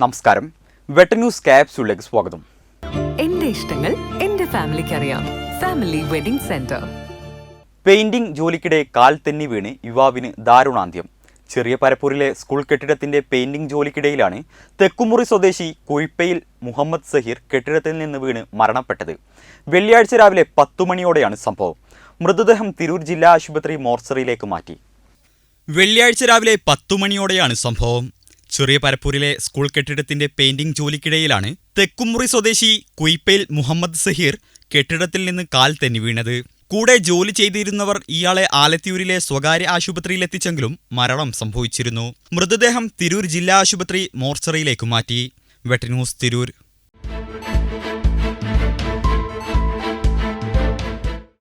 നമസ്കാരം. Butter news ക്യാപ്സ്യൂളിലേക്ക് സ്വാഗതം. എന്റെ ഇഷ്ടങ്ങൾ എന്റെ ഫാമിലിക്ക് അറിയാം. Family wedding centre. പെയിന്റിംഗ് ജോലിക്കിടെ കാൽ തെന്നി വീണ് യുവാവിന് ദാരുണാന്ത്യം. ചെറിയ പരപ്പൂരിലെ സ്കൂൾ കെട്ടിടത്തിന്റെ പെയിന്റിംഗ് ജോലിക്കിടയിലാണ് തെക്കുമുറി സ്വദേശി കുഴിപ്പയിൽ മുഹമ്മദ് സഹീർ കെട്ടിടത്തിൽ നിന്ന് വീണ് മരണപ്പെട്ടത്. വെള്ളിയാഴ്ച രാവിലെ പത്തു മണിയോടെയാണ് സംഭവം. മൃതദേഹം തിരൂർ ജില്ലാ ആശുപത്രി മോർച്ചറിയിലേക്ക് മാറ്റി. വെള്ളിയാഴ്ച രാവിലെ പത്തു മണിയോടെയാണ് സംഭവം. ചെറിയ പരപ്പൂരിലെ സ്കൂൾ കെട്ടിടത്തിന്റെ പെയിന്റിംഗ് ജോലിക്കിടയിലാണ് തെക്കുമുറി സ്വദേശി കുയിപ്പയിൽ മുഹമ്മദ് സഹീർ കെട്ടിടത്തിൽ നിന്ന് കാൽ തെന്നി വീണത്. കൂടെ ജോലി ചെയ്തിരുന്നവർ ഇയാളെ ആലത്തിയൂരിലെ സ്വകാര്യ ആശുപത്രിയിലെത്തിച്ചെങ്കിലും മരണം സംഭവിച്ചിരുന്നു. മൃതദേഹം തിരൂർ ജില്ലാ ആശുപത്രി മോർച്ചറിയിലേക്ക് മാറ്റി. വെട്ടന്യൂസ് തിരൂർ.